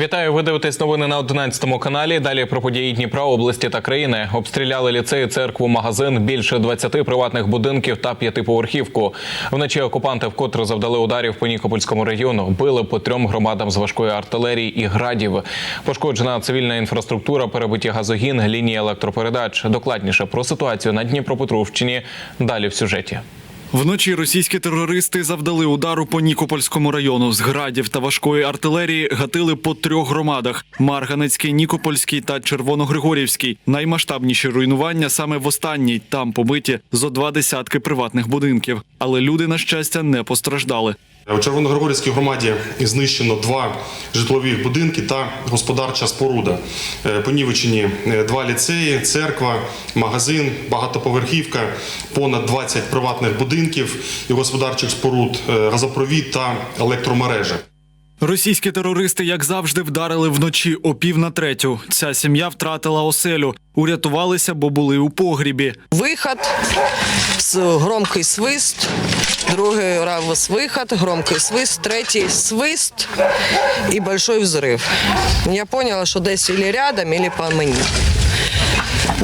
Вітаю, ви дивитесь новини на 11 каналі. Далі про події Дніпра, області та країни. Обстріляли ліцеї, церкву, магазин, більше 20 приватних будинків та п'ятиповерхівку. Вночі окупанти вкотре завдали ударів по Нікопольському району. Били по трьом громадам з важкої артилерії і градів. Пошкоджена цивільна інфраструктура, перебиті газогін, лінії електропередач. Докладніше про ситуацію на Дніпропетровщині. Далі в сюжеті. Вночі російські терористи завдали удару по Нікопольському району. З градів та важкої артилерії гатили по трьох громадах: Марганецький, Нікопольський та Червоногригорівський. Наймасштабніші руйнування саме в останній. Там побиті зо два десятки приватних будинків. Але люди, на щастя, не постраждали. У Червоногригорівській громаді знищено два житлові будинки та господарча споруда. Е, Понівечені е, два ліцеї, церква, магазин, багатоповерхівка, понад 20 приватних будинків і господарчих споруд, е, газопровід та електромережа. Російські терористи, як завжди, вдарили вночі о пів на третю. Ця сім'я втратила оселю. Урятувалися, бо були у погрібі. Выход, с- громкий свист, другий раз выход, громкий свист, третій свист і большой взрыв. Я поняла, що десь или рядом, или по мені.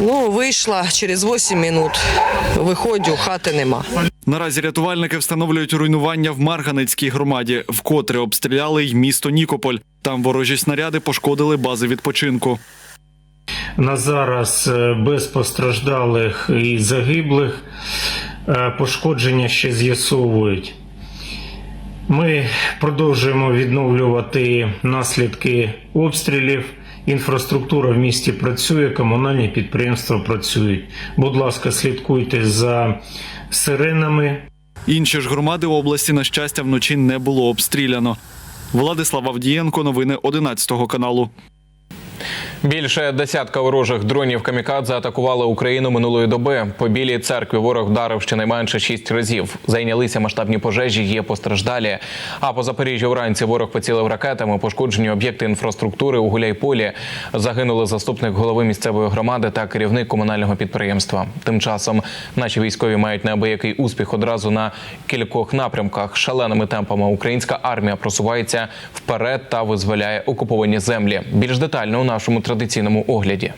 Ну, вийшла через 8 минут. Виходжу, хати нема. Наразі рятувальники встановлюють руйнування в Марганецькій громаді, вкотре обстріляли й місто Нікополь. Там ворожі снаряди пошкодили бази відпочинку. На зараз е, без постраждалих і загиблих Е, пошкодження ще з'ясовують. Ми продовжуємо відновлювати наслідки обстрілів. Інфраструктура в місті працює, комунальні підприємства працюють. Будь ласка, слідкуйте за сиренами. Інші ж громади області, на щастя, вночі не було обстріляно. Владислав Авдієнко, новини 11 каналу. Більше десятка ворожих дронів камікадзе атакували Україну минулої доби. По білій церкві ворог вдарив щонайменше шість разів. Зайнялися масштабні пожежі, є постраждалі. А по Запоріжжю вранці ворог поцілив ракетами, пошкоджені об'єкти інфраструктури у Гуляйполі. Загинули заступник голови місцевої громади та керівник комунального підприємства. Тим часом наші військові мають неабиякий успіх одразу на кількох напрямках. Шаленими темпами українська армія просувається вперед та визволяє окуповані землі. Більш детально у нашому традиційному огляді.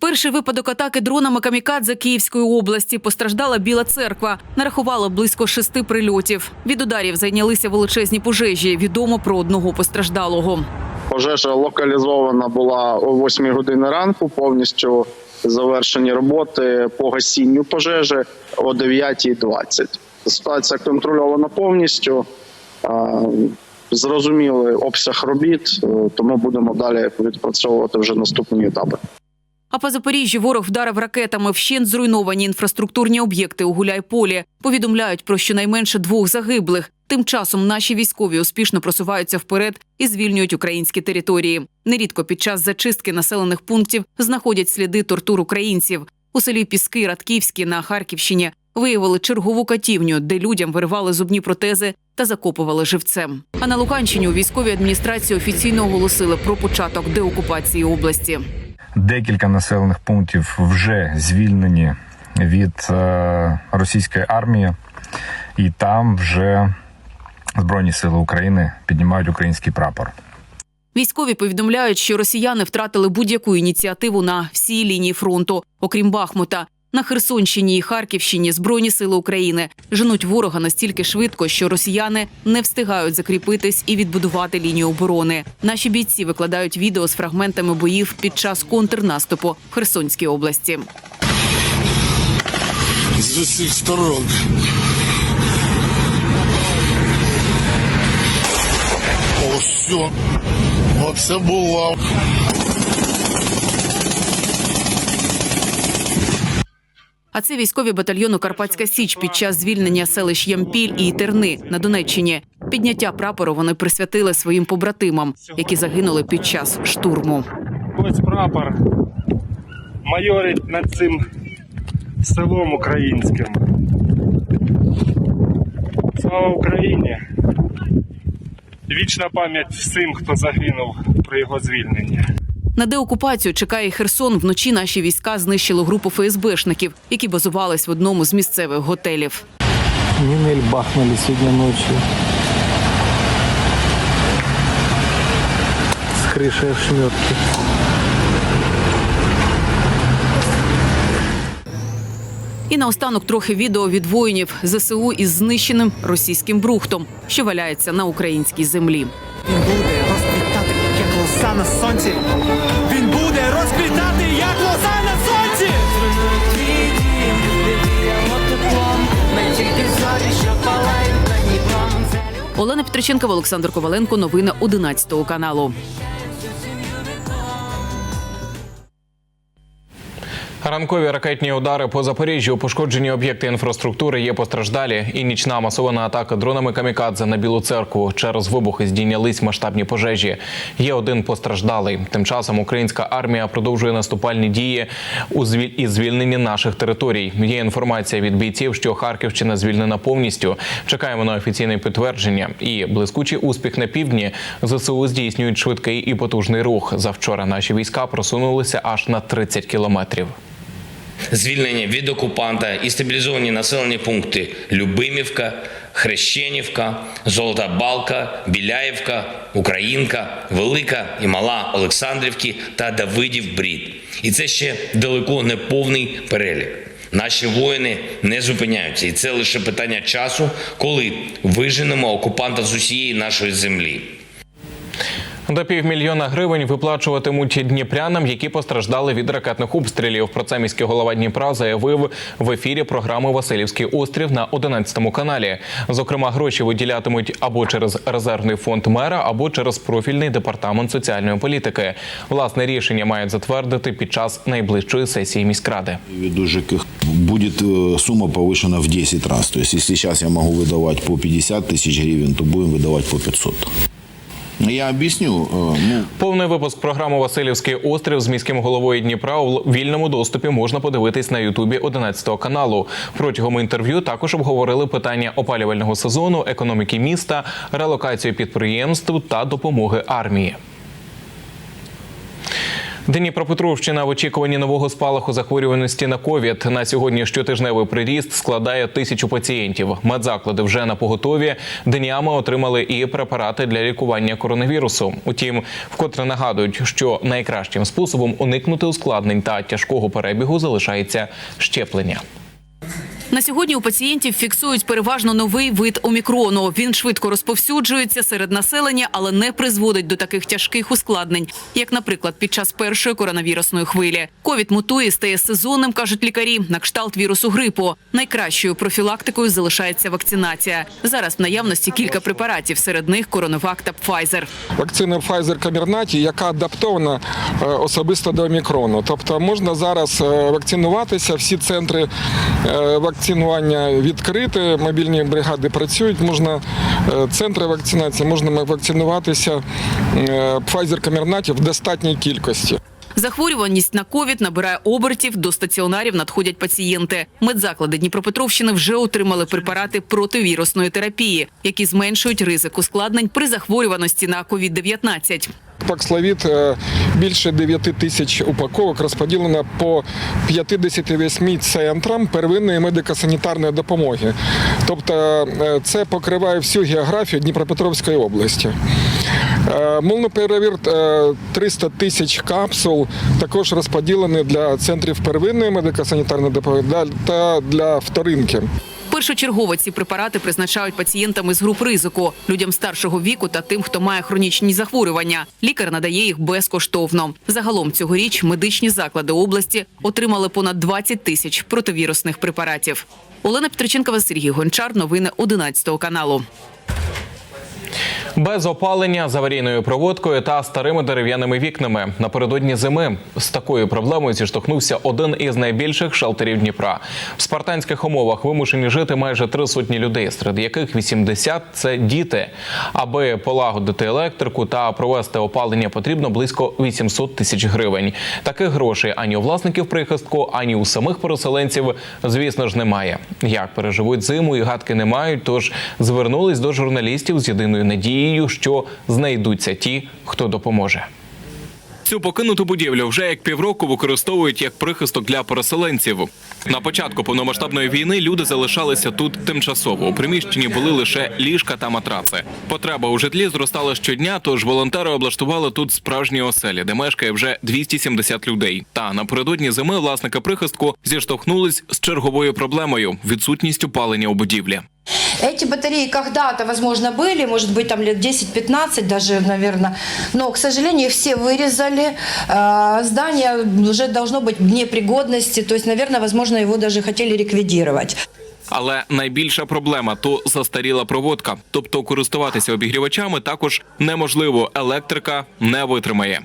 Перший випадок атаки дронами камікадзе Київської області постраждала Біла церква. Нарахувала близько шести прильотів. Від ударів зайнялися величезні пожежі. Відомо про одного постраждалого. Пожежа локалізована була о 8 години ранку, повністю завершені роботи по гасінню пожежі о 9.20. Ситуація контрольована повністю. Зрозуміли обсяг робіт, е, тому будемо далі відпрацьовувати вже наступні етапи. А по Запоріжжю ворог вдарив ракетами вщент зруйновані інфраструктурні об'єкти у Гуляйполі. Повідомляють про щонайменше двох загиблих. Тим часом наші військові успішно просуваються вперед і звільнюють українські території. Нерідко під час зачистки населених пунктів знаходять сліди тортур українців. У селі Піски Радківські на Харківщині виявили чергову катівню, де людям виривали зубні протези та закопували живцем. А на Луганщині у військовій адміністрації офіційно оголосили про початок деокупації області. Декілька населених пунктів вже звільнені від е, російської армії, і там вже Збройні сили України піднімають український прапор. Військові повідомляють, що росіяни втратили будь-яку ініціативу на всій лінії фронту, окрім Бахмута. На Херсонщині і Харківщині Збройні сили України женуть ворога настільки швидко, що росіяни не встигають закріпитись і відбудувати лінію оборони. Наші бійці викладають відео з фрагментами боїв під час контрнаступу в Херсонській області. з усіх сторон. Ось все. Оце була. А це військові батальйону Карпатська Січ під час звільнення селищ Ямпіль і Терни на Донеччині. Підняття прапору вони присвятили своїм побратимам, які загинули під час штурму. Ось прапор майорить над цим селом українським. Слава Україні! Вічна пам'ять всім, хто загинув при його звільненні. На деокупацію чекає Херсон. Вночі наші війська знищили групу ФСБшників, які базувались в одному з місцевих готелів. Минель бахнули сегодня ночью. крыши ошметки. І наостанок трохи відео від воїнів ЗСУ із знищеним російським брухтом, що валяється на українській землі. Лоса на сонці. Він буде розквітати, як лоса на сонці. Олена Петриченкова, Олександр Коваленко. Новини 11 каналу. Ранкові ракетні удари по Запоріжжю, пошкоджені об'єкти інфраструктури є постраждалі, і нічна масована атака дронами камікадзе на Білу церкву. Через вибухи здійнялись масштабні пожежі. Є один постраждалий. Тим часом українська армія продовжує наступальні дії у звіль... і звільненні наших територій. Є інформація від бійців, що Харківщина звільнена повністю. Чекаємо на офіційне підтвердження. І блискучий успіх на півдні ЗСУ здійснюють швидкий і потужний рух. Завчора наші війська просунулися аж на 30 кілометрів. Звільнення від окупанта і стабілізовані населені пункти Любимівка, Хрещенівка, Золота Балка, Біляєвка, Українка, Велика і Мала Олександрівки та Давидів Брід. І це ще далеко не повний перелік. Наші воїни не зупиняються, і це лише питання часу, коли виженемо окупанта з усієї нашої землі. До півмільйона гривень виплачуватимуть дніпрянам, які постраждали від ракетних обстрілів. Про це міський голова Дніпра заявив в ефірі програми Васильівський острів на 11 каналі. Зокрема, гроші виділятимуть або через резервний фонд мера, або через профільний департамент соціальної політики. Власне рішення мають затвердити під час найближчої сесії міськради. Веду ЖКХ. Будет э, сумма повышена в 10 раз. То есть, если сейчас я могу выдавать по 50 тысяч гривен, то будем выдавать по 500. Я объясню. э, Ну, Повний випуск програми Васильівський острів з міським головою Дніпра у вільному доступі можна подивитись на Ютубі 11 каналу. Протягом інтерв'ю також обговорили питання опалювального сезону, економіки міста, релокацію підприємств та допомоги армії. Дніпропетровщина в очікуванні нового спалаху захворюваності на ковід. На сьогодні щотижневий приріст складає тисячу пацієнтів. Медзаклади вже на поготові. Днями отримали і препарати для лікування коронавірусу. Утім, вкотре нагадують, що найкращим способом уникнути ускладнень та тяжкого перебігу залишається щеплення. На сьогодні у пацієнтів фіксують переважно новий вид омікрону. Він швидко розповсюджується серед населення, але не призводить до таких тяжких ускладнень, як, наприклад, під час першої коронавірусної хвилі. Ковід мутує, стає сезонним, кажуть лікарі, на кшталт вірусу грипу. Найкращою профілактикою залишається вакцинація. Зараз в наявності кілька препаратів, серед них коронавак та Pfizer. Вакцина Pfizer Comirnaty, яка адаптована е, особисто до омікрону. Тобто можна зараз е, вакцинуватися, всі центри е, вакцинування відкриті, мобільні бригади працюють, можна е, центри вакцинації, можна вакцинуватися е, Pfizer Comirnaty в достатній кількості. Захворюваність на ковід набирає обертів. До стаціонарів надходять пацієнти. Медзаклади Дніпропетровщини вже отримали препарати противірусної терапії, які зменшують ризик ускладнень при захворюваності на ковід 19 Пакславіт е, більше 9 тисяч упаковок розподілено по 58 центрам первинної медико-санітарної допомоги. Тобто е, це покриває всю географію Дніпропетровської області. Е, Молнупіравір е, 300 тисяч капсул також розподілені для центрів первинної медико-санітарної допомоги та для вторинки. Першочергово ці препарати призначають пацієнтам із груп ризику, людям старшого віку та тим, хто має хронічні захворювання. Лікар надає їх безкоштовно. Загалом цьогоріч медичні заклади області отримали понад 20 тисяч противірусних препаратів. Олена Петриченкова, Сергій Гончар. Новини 11 каналу. Без опалення з аварійною проводкою та старими дерев'яними вікнами напередодні зими з такою проблемою зіштовхнувся один із найбільших шелтерів Дніпра. В спартанських умовах вимушені жити майже три сотні людей, серед яких 80 – це діти. Аби полагодити електрику та провести опалення, потрібно близько 800 тисяч гривень. Таких грошей ані у власників прихистку, ані у самих переселенців, звісно ж, немає. Як переживуть зиму і гадки не мають, тож звернулись до журналістів з єдиною надією, що знайдуться ті, хто допоможе. Цю покинуту будівлю вже як півроку використовують як прихисток для переселенців. На початку повномасштабної війни люди залишалися тут тимчасово. У приміщенні були лише ліжка та матраци. Потреба у житлі зростала щодня, тож волонтери облаштували тут справжні оселі, де мешкає вже 270 людей. Та напередодні зими власники прихистку зіштовхнулись з черговою проблемою відсутністю палення у будівлі. Эти батареи когда-то, возможно, были, может быть, там лет 10-15 даже, наверное, но, к сожалению, их все вырезали. А, Здание уже должно быть вне пригодности, то есть, наверное, возможно, его даже хотели ликвидировать. Але найбільша проблема то застаріла проводка. Тобто користуватися обігрівачами також неможливо. Електрика не витримає.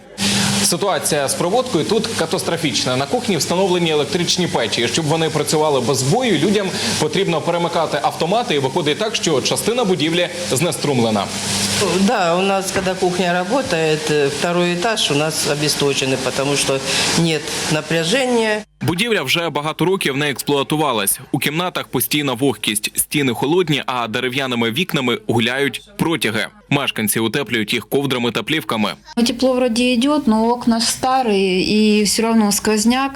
Ситуація з проводкою тут катастрофічна. На кухні встановлені електричні печі. І Щоб вони працювали без бою, людям потрібно перемикати автомати. І виходить так, що частина будівлі знеструмлена. Да, у нас, когда кухня работает, э, второй этаж у нас обесточенный, потому что нет напряжения. Будівля вже багато років не експлуатувалась. У кімнатах постійна вогкість, стіни холодні, а дерев'яними вікнами гуляють протяги. Мешканці утеплюють їх ковдрами та плівками. Ну, Тепло вроде идет, но окна старые, и все равно сквозняк,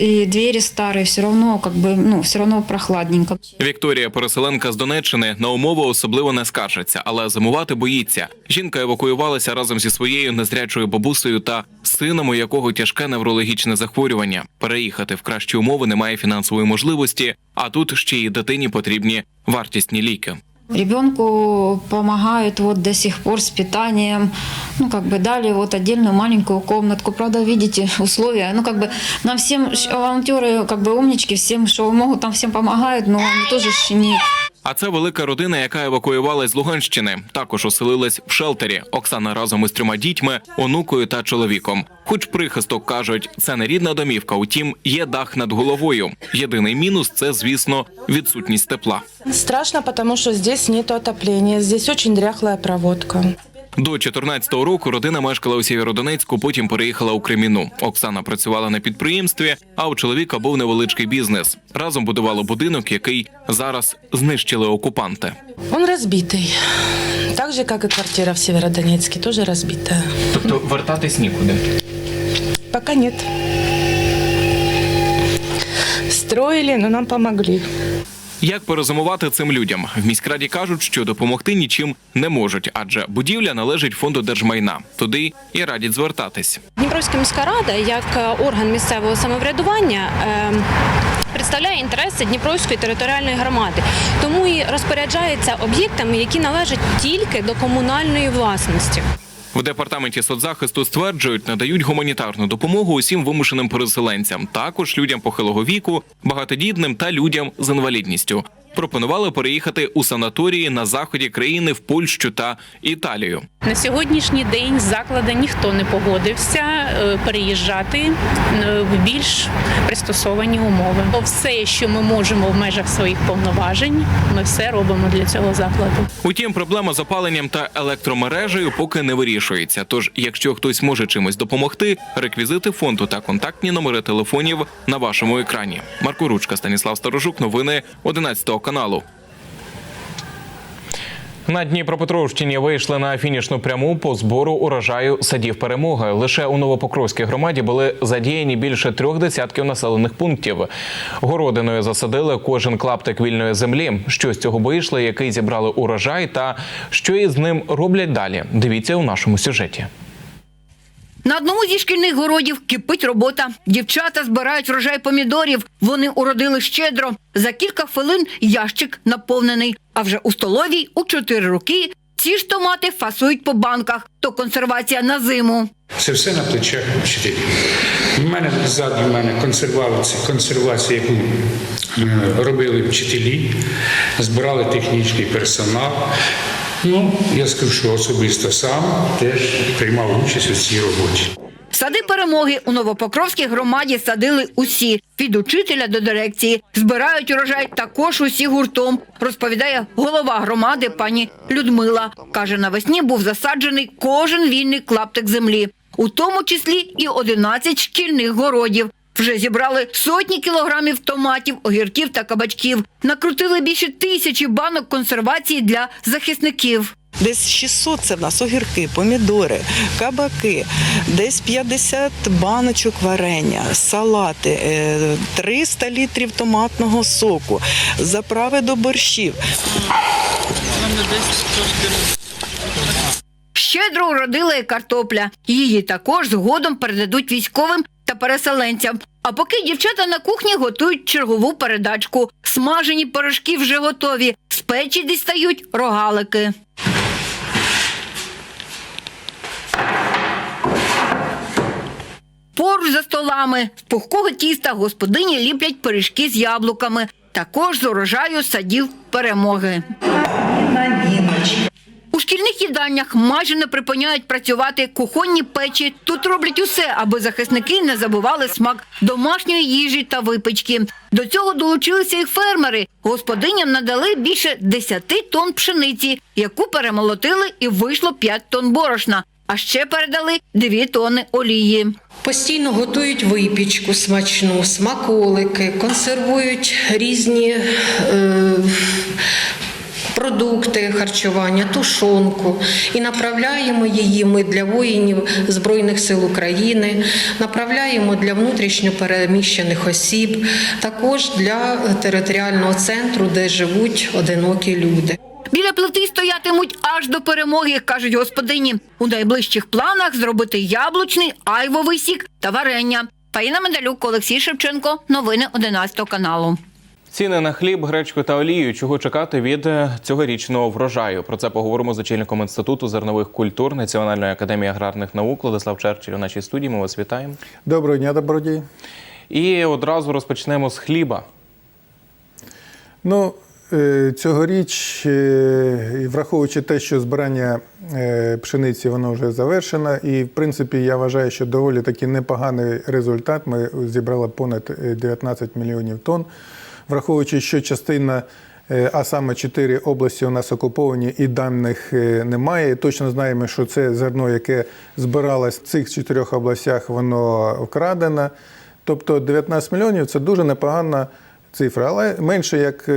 и двери старые, все равно как бы, ну, все равно прохладненько. Вікторія, переселенка з Донеччини, на умови особливо не скаржиться, але зимувати боїться. Жінка евакуювалася разом зі своєю незрячою бабусею та сином, у якого тяжке неврологічне захворювання. Переїхати в кращі умови немає фінансової можливості, а тут ще й дитині потрібні вартісні ліки. Ребенку помогают вот до сих пор с питанием, ну, как бы дали вот отдельную маленькую комнатку. Правда, видите, условия, ну, как бы нам всем, щ- волонтеры, как бы умнички, всем, что могут, там всем помогают, но они тоже ж не а це велика родина, яка евакуювалась з Луганщини. Також оселилась в шелтері. Оксана разом із трьома дітьми, онукою та чоловіком. Хоч прихисток кажуть, це не рідна домівка, утім, є дах над головою. Єдиний мінус це, звісно, відсутність тепла. Страшно, тому що здесь нет отопления, здесь очень дряхлая проводка. До 14-го року родина мешкала у Сєвєродонецьку, потім переїхала у Креміну. Оксана працювала на підприємстві, а у чоловіка був невеличкий бізнес. Разом будували будинок, який зараз знищили окупанти. Он разбитый. Так же, как и квартира в Северодонецке, тоже разбитая. Тобто вертатись нікуди. Пока нет. Строили, но нам помогли. Як перезимувати цим людям? В міськраді кажуть, що допомогти нічим не можуть, адже будівля належить фонду держмайна. Туди і радять звертатись. Дніпровська міська рада як е, орган місцевого самоврядування. е, Представляє інтереси Дніпровської територіальної громади, тому і розпоряджається об'єктами, які належать тільки до комунальної власності. В департаменті соцзахисту стверджують, надають гуманітарну допомогу усім вимушеним переселенцям, також людям похилого віку, багатодітним та людям з інвалідністю. Пропонували переїхати у санаторії на заході країни в Польщу та Італію. На сьогоднішній день з закладу ніхто не погодився е, переїжджати е, в більш пристосовані умови. Бо все, що ми можемо в межах своїх повноважень, ми все робимо для цього закладу. Утім, проблема з опаленням та електромережею поки не вирішується. Тож, якщо хтось може чимось допомогти, реквізити фонду та контактні номери телефонів на вашому екрані. Марко Ручка, Станіслав Сторожук, новини 11 каналу. На Дніпропетровщині вийшли на фінішну пряму по збору урожаю садів перемоги. Лише у Новопокровській громаді були задіяні більше трьох десятків населених пунктів. Городиною засадили кожен клаптик вільної землі. Що з цього вийшли, який зібрали урожай, та що із ним роблять далі. Дивіться у нашому сюжеті. На одному зі шкільних городів кипить робота. Дівчата збирають врожай помідорів. Вони уродили щедро. За кілька хвилин ящик наповнений. А вже у столовій у чотири роки ці ж томати фасують по банках. То консервація на зиму. Це все на плечах вчителів. У мене ззаду мене консервація, консервація, яку е, робили вчителі, збирали технічний персонал. Ну, я скажу, що особисто сам теж приймав участь у цій роботі. Сади перемоги у Новопокровській громаді садили усі від учителя до дирекції. Збирають урожай також усі гуртом. Розповідає голова громади пані Людмила. каже, навесні був засаджений кожен вільний клаптик землі, у тому числі і 11 шкільних городів. Вже зібрали сотні кілограмів томатів, огірків та кабачків. Накрутили більше тисячі банок консервації для захисників. Десь 600 це в нас огірки, помідори, кабаки, десь 50 баночок варення, салати, е, 300 літрів томатного соку, заправи до борщів. Щедро уродила і картопля. Її також згодом передадуть військовим та переселенцям. А поки дівчата на кухні готують чергову передачку. Смажені пирожки вже готові. З печі дістають рогалики. Поруч за столами з пухкого тіста господині ліплять пиріжки з яблуками. Також з урожаю садів перемоги. У шкільних їдальнях майже не припиняють працювати кухонні печі. Тут роблять усе, аби захисники не забували смак домашньої їжі та випічки. До цього долучилися і фермери. Господиням надали більше 10 тонн пшениці, яку перемолотили і вийшло 5 тонн борошна. А ще передали 2 тонни олії. Постійно готують випічку смачну, смаколики, консервують різні е, продукти харчування, тушонку. І направляємо її ми для воїнів Збройних сил України, направляємо для внутрішньо переміщених осіб, також для територіального центру, де живуть одинокі люди. Біля плити стоятимуть аж до перемоги, кажуть господині. У найближчих планах зробити яблучний, айвовий сік та варення. Фаїна Медалюк, Олексій Шевченко. Новини 11 каналу. Ціни на хліб, гречку та олію. Чого чекати від е, цьогорічного врожаю? Про це поговоримо з очільником інституту зернових культур Національної академії аграрних наук Владислав Черчилль у нашій студії. Ми вас вітаємо. Доброго дня, добродій. І одразу розпочнемо з хліба. Ну, е, цьогоріч, е, враховуючи те, що збирання пшениці воно вже завершено, і в принципі я вважаю, що доволі таки непоганий результат. Ми зібрали понад е, 19 мільйонів тонн. Враховуючи, що частина, е, а саме чотири області у нас окуповані і даних е, немає. Точно знаємо, що це зерно, яке збиралось в цих чотирьох областях, воно вкрадено. Тобто 19 мільйонів це дуже непогана цифра. Але менше як е,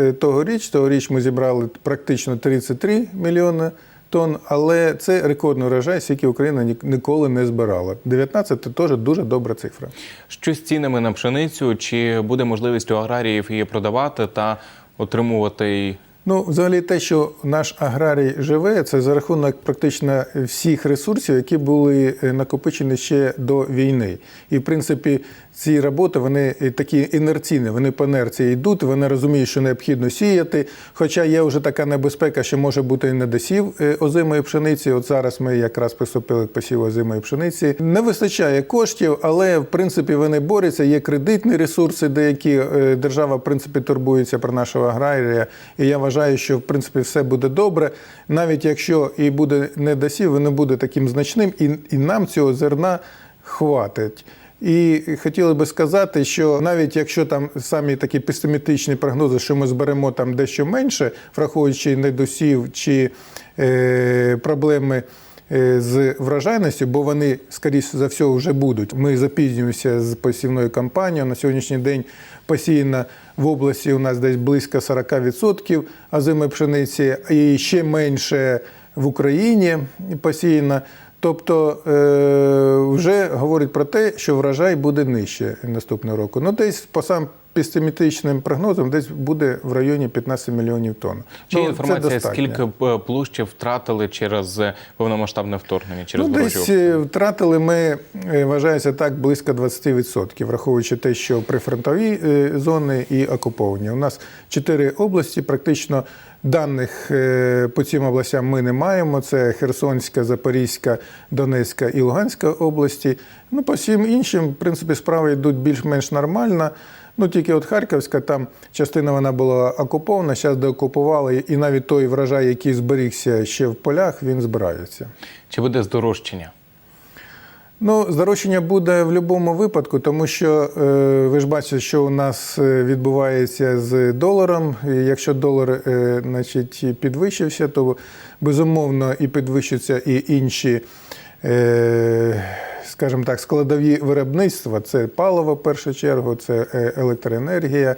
е, тогоріч. Тогоріч ми зібрали практично 33 мільйони тонн, але це рекордний урожай, який Україна ніколи не збирала. 19 – це теж дуже добра цифра. Що з цінами на пшеницю? Чи буде можливість у аграріїв її продавати та отримувати Ну, взагалі, те, що наш аграрій живе, це за рахунок практично всіх ресурсів, які були е, накопичені ще до війни. І в принципі, ці роботи вони такі інерційні, вони по інерції йдуть, вони розуміють, що необхідно сіяти. Хоча є вже така небезпека, що може бути і недосів е, озимої пшениці. От зараз ми якраз приступили к посіву озимої пшениці. Не вистачає коштів, але в принципі вони борються. Є кредитні ресурси, деякі е, держава в принципі турбується про нашого аграрія. І я вважаю, що в принципі все буде добре, навіть якщо і буде недосів, він не буде таким значним, і, і нам цього зерна хватить. І хотіли би сказати, що навіть якщо там самі такі песимістичні прогнози, що ми зберемо там дещо менше, враховуючи недосів чи е, проблеми е, з врожайністю, бо вони, скоріше за все, вже будуть. Ми запізнюємося з посівною кампанією. На сьогоднішній день посіяно в області у нас десь близько 40% озимої пшениці, і ще менше в Україні посіяно. Тобто е, вже говорить про те, що врожай буде нижче наступного року. Ну, десь по сам песимістичним прогнозам, десь буде в районі 15 мільйонів тонн. Чи Ну, є це інформація, скільки е, площі втратили через е, повномасштабне вторгнення, через Ну, десь е, втратили ми, вважається так, близько 20%, враховуючи те, що прифронтові зони і окуповані. У нас чотири області, практично даних по цим областям ми не маємо. Це Херсонська, Запорізька, Донецька і Луганська області. Ну, по всім іншим, в принципі, справи йдуть більш-менш нормально. Ну, тільки от Харківська, там частина вона була окупована, зараз деокупували, і навіть той врожай, який зберігся ще в полях, він збирається. Чи буде здорожчання? Ну, здорожчання буде в будь-якому випадку, тому що е, ви ж бачите, що у нас е, відбувається з доларом. І якщо долар е, значить, підвищився, то безумовно і підвищаться і інші, е, скажімо так, складові виробництва. Це паливо в першу чергу, це е, електроенергія,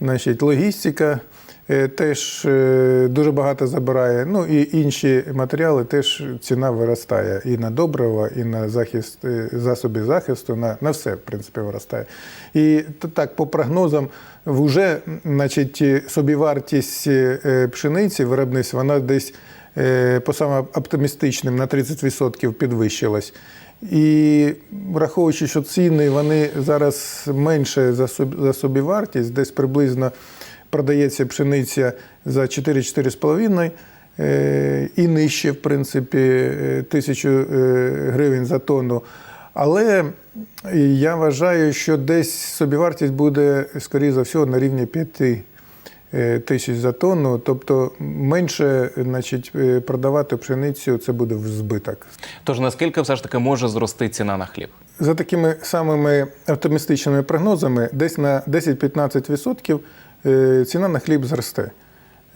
значить, логістика. е, теж е, дуже багато забирає. Ну і інші матеріали теж ціна виростає і на добрива, і на захист засоби захисту, на, на все, в принципі, виростає. І так, по прогнозам, вже значить, собівартість пшениці виробництва, вона десь по самим оптимістичним на 30% підвищилась. І враховуючи, що ціни вони зараз менше за, соб- за собівартість, десь приблизно продається пшениця за 4-4,5 е, і нижче, в принципі, е, тисячу е, гривень за тонну. Але я вважаю, що десь собівартість буде, скоріше за всього, на рівні 5 е, тисяч за тонну, тобто менше значить, е, продавати пшеницю це буде в збиток. Тож наскільки все ж таки може зрости ціна на хліб? За такими самими оптимістичними прогнозами, десь на 10-15% е, ціна на хліб зросте.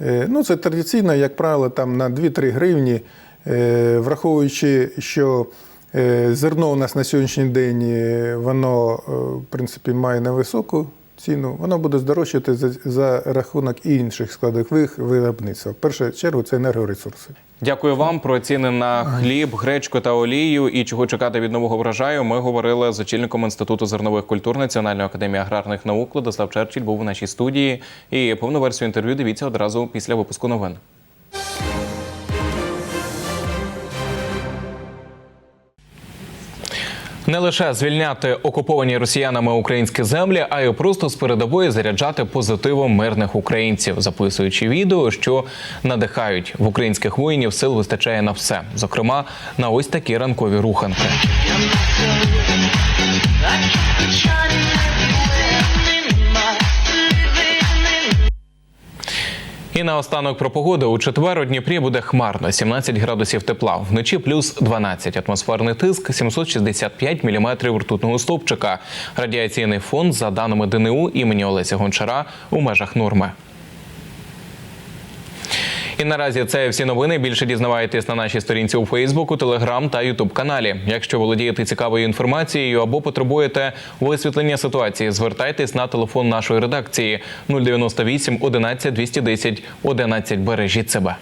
Е, Ну, це традиційно, як правило, там на 2-3 гривні, е, враховуючи, що е, зерно у нас на сьогоднішній день е, воно е, в принципі має невисоку ціну, воно буде здорожчати за, за рахунок інших складових виробництва. В першу чергу це енергоресурси. Дякую вам про ціни на хліб, гречку та олію і чого чекати від нового врожаю. Ми говорили з очільником інституту зернових культур Національної академії аграрних наук. Владислав Черчилль був у нашій студії. І повну версію інтерв'ю дивіться одразу після випуску новин. Не лише звільняти окуповані росіянами українські землі, а й просто з передової заряджати позитивом мирних українців, записуючи відео, що надихають в українських воїнів сил вистачає на все, зокрема на ось такі ранкові руханки. І наостанок про погоду. У четвер у Дніпрі буде хмарно, 17 градусів тепла. Вночі плюс 12. Атмосферний тиск 765 міліметрів ртутного стовпчика. Радіаційний фон, за даними ДНУ імені Олеся Гончара, у межах норми. І наразі це всі новини. Більше дізнавайтесь на нашій сторінці у Фейсбуку, Телеграм та Ютуб каналі. Якщо володієте цікавою інформацією або потребуєте висвітлення ситуації, звертайтесь на телефон нашої редакції 098 11 210 11. Бережіть себе.